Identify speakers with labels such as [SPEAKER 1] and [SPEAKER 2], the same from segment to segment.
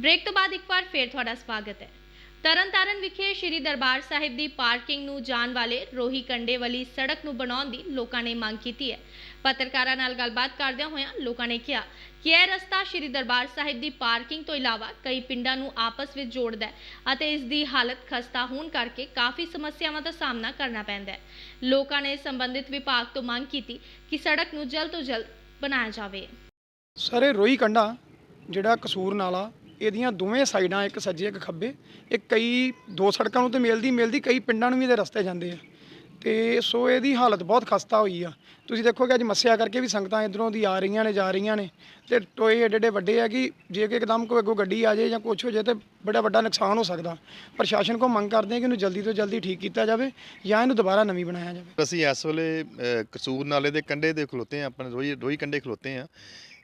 [SPEAKER 1] Break ਤੋਂ ਬਾਅਦ ਇੱਕ ਵਾਰ ਫੇਰ ਤੁਹਾਡਾ ਸਵਾਗਤ ਹੈ। ਤਰਨਤਾਰਨ ਵਿਖੇ ਸ਼੍ਰੀ ਦਰਬਾਰ ਸਾਹਿਬ ਦੀ ਪਾਰਕਿੰਗ ਨੂੰ ਜਾਣ ਵਾਲੇ ਰੋਹੀ ਕੰਡੇ ਵਾਲੀ ਸੜਕ ਨੂੰ ਬਣਾਉਣ ਦੀ ਲੋਕਾਂ ਨੇ ਮੰਗ ਕੀਤੀ ਹੈ। ਪੱਤਰਕਾਰਾਂ ਨਾਲ ਗੱਲਬਾਤ ਕਰਦਿਆਂ ਹੋਇਆਂ ਲੋਕਾਂ ਨੇ ਕਿਹਾ ਕਿ ਇਹ ਰਸਤਾ ਸ਼੍ਰੀ ਦਰਬਾਰ ਸਾਹਿਬ ਦੀ ਪਾਰਕਿੰਗ ਤੋਂ ਇਲਾਵਾ ਕਈ ਪਿੰਡਾਂ ਨੂੰ ਆਪਸ ਵਿੱਚ ਜੋੜਦਾ ਹੈ ਅਤੇ ਇਸ ਦੀ ਹਾਲਤ ਖਸਤਾ ਹੋਣ ਕਰਕੇ ਕਾਫੀ ਸਮੱਸਿਆਵਾਂ ਦਾ ਸਾਹਮਣਾ ਕਰਨਾ ਪੈਂਦਾ ਹੈ। ਲੋਕਾਂ ਨੇ ਸੰਬੰਧਿਤ ਵਿਭਾਗ ਤੋਂ ਮੰਗ ਕੀਤੀ ਕਿ ਸੜਕ ਨੂੰ ਜਲਦ ਤੋਂ ਜਲਦ ਬਣਾਇਆ ਜਾਵੇ।
[SPEAKER 2] ਸਰ ਇਹ ਕੰਡਾ ਜਿਹੜਾ ਕਸੂਰ ਨਾਲਾ ਇਹਦੀਆਂ ਦੋਵੇਂ ਸਾਈਡਾਂ, ਇੱਕ ਸੱਜੇ, ਇੱਕ ਖੱਬੇ, ਇਹ ਕਈ ਦੋ ਸੜਕਾਂ ਨੂੰ ਤੇ ਮਿਲਦੀ ਮਿਲਦੀ ਕਈ ਪਿੰਡਾਂ ਨੂੰ ਵੀ ਇਹਦੇ ਰਸਤੇ ਜਾਂਦੇ ਆ। ਤੇ ਸੋ ਇਹਦੀ ਹਾਲਤ ਬਹੁਤ ਖਸਤਾ ਹੋਈ ਆ। ਤੁਸੀਂ ਦੇਖੋਗੇ ਅੱਜ ਮੱਸਿਆ ਕਰਕੇ ਵੀ ਸੰਗਤਾਂ ਇਧਰੋਂ ਦੀ ਆ ਰਹੀਆਂ ਨੇ ਜਾ ਰਹੀਆਂ ਨੇ। ਤੇ ਟੋਏ ਏਡੇ ਏਡੇ ਵੱਡੇ ਆ ਕਿ ਜੇ ਕਿ ਇੱਕਦਮ ਕੋਈ ਅੱਗੋਂ ਗੱਡੀ ਆ ਜਾਏ ਜਾਂ ਕੁਝ ਹੋ ਜਾਏ ਤੇ ਬੜਾ ਵੱਡਾ ਨੁਕਸਾਨ ਹੋ ਸਕਦਾ। ਪ੍ਰਸ਼ਾਸਨ ਕੋ ਮੰਗ ਕਰਦੇ ਆ ਕਿ ਇਹਨੂੰ ਜਲਦੀ ਤੋਂ ਜਲਦੀ ਠੀਕ ਕੀਤਾ ਜਾਵੇ ਜਾਂ ਇਹਨੂੰ ਦੁਬਾਰਾ ਨਵੀਂ ਬਣਾਇਆ ਜਾਵੇ।
[SPEAKER 3] ਅਸੀਂ ਇਸ ਵੇਲੇ ਅ, ਕਸੂਰ ਨਾਲੇ ਦੇ ਕੰਢੇ ਦੇ ਖਲੋਤੇ ਆ ਆਪਣੇ ਰੋਈ ਰੋਈ ਕੰਢੇ ਖਲੋਤੇ ਆ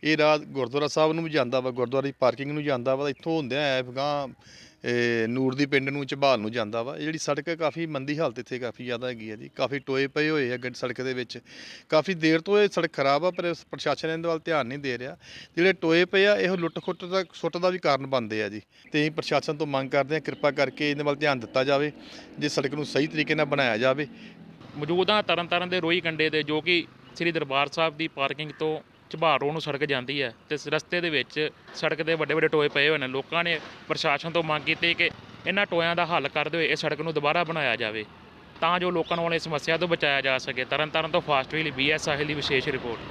[SPEAKER 3] ਇਹ ਰਾਤ ਗੁਰਦੁਆਰਾ ਸਾਹਿਬ ਨੂੰ ਵੀ ਜਾਂਦਾ ਵਾ ਗੁਰਦੁਆਰੇ ਦੀ ਪਾਰਕਿੰਗ ਨੂੰ ਜਾਂਦਾ ਵਾ ਇੱਥੋਂ ਹੁੰਦਿਆਂ ਆਇਆ ਗਾਂ ਨੂਰ ਦੀ ਪਿੰਡ ਨੂੰ ਝਬਾਲ ਨੂੰ ਜਾਂਦਾ ਵਾ। ਇਹ ਜਿਹੜੀ ਸੜਕ ਕਾਫੀ ਮੰਦੀ ਹਾਲਤ ਇੱਥੇ ਕਾਫੀ ਜ਼ਿਆਦਾ ਹੈਗੀ ਹੈ ਜੀ। ਕਾਫੀ ਟੋਏ ਪਏ ਹੋਏ ਆ ਗੱਡ ਸੜਕ ਦੇ ਵਿੱਚ। ਕਾਫੀ ਦੇਰ ਤੋਂ ਇਹ ਸੜਕ ਖਰਾਬ ਆ, ਪਰ ਪ੍ਰਸ਼ਾਸਨ ਇਹਦੇ ਵੱਲ ਧਿਆਨ ਨਹੀਂ ਦੇ ਰਿਹਾ। ਜਿਹੜੇ ਟੋਏ ਪਏ ਆ, ਇਹ ਲੁੱਟ ਖੁੱਟ ਦਾ, ਸੁੱਟ ਦਾ ਵੀ ਕਾਰਨ ਬਣਦੇ ਆ ਜੀ। ਤੇ ਅਸੀਂ ਪ੍ਰਸ਼ਾਸਨ ਤੋਂ ਮੰਗ ਕਰਦੇ ਆ ਕਿਰਪਾ ਕਰਕੇ ਇਹਦੇ ਵੱਲ ਧਿਆਨ ਦਿੱਤਾ ਜਾਵੇ, ਜੇ ਸੜਕ ਨੂੰ ਸਹੀ ਤਰੀਕੇ ਨਾਲ ਬਣਾਇਆ ਜਾਵੇ।
[SPEAKER 4] ਮੌਜੂਦ ਹਾਂ ਤਰਨਤਾਰਨ ਦੇ ਰੋਈ ਕੰਡੇ ਤੇ, ਜੋ ਕਿ ਸ੍ਰੀ ਦਰਬਾਰ ਸਾਹਿਬ ਦੀ ਪਾਰਕਿੰਗ ਤੋਂ ਝਬਾਰ ਰੋਡ ਨੂੰ ਸੜਕ ਜਾਂਦੀ ਹੈ, ਤੇ ਰਸਤੇ ਦੇ ਵਿੱਚ ਸੜਕ ਦੇ ਵੱਡੇ ਵੱਡੇ ਟੋਏ ਪਏ ਹੋਏ ਨੇ। ਲੋਕਾਂ ਨੇ ਪ੍ਰਸ਼ਾਸਨ ਤੋਂ ਮੰਗ ਕੀਤੀ ਕਿ ਇਹਨਾਂ ਟੋਇਆਂ ਦਾ ਹੱਲ ਕਰਦੇ ਹੋਏ ਇਹ ਸੜਕ ਨੂੰ ਦੁਬਾਰਾ ਬਣਾਇਆ ਜਾਵੇ। ਤਾਂ ਜੋ ਲੋਕਾਂ ਨੂੰ ਇਸ ਸਮੱਸਿਆ ਤੋਂ ਬਚਾਇਆ ਜਾ ਸਕੇ। ਤਰਨਤਾਰਨ ਤੋਂ ਫਾਸਟ ਫਾਸਟਵੇਲ ਬੀਐਸ ਸਾਹਿਲ ਦੀ ਵਿਸ਼ੇਸ਼ ਰਿਪੋਰਟ।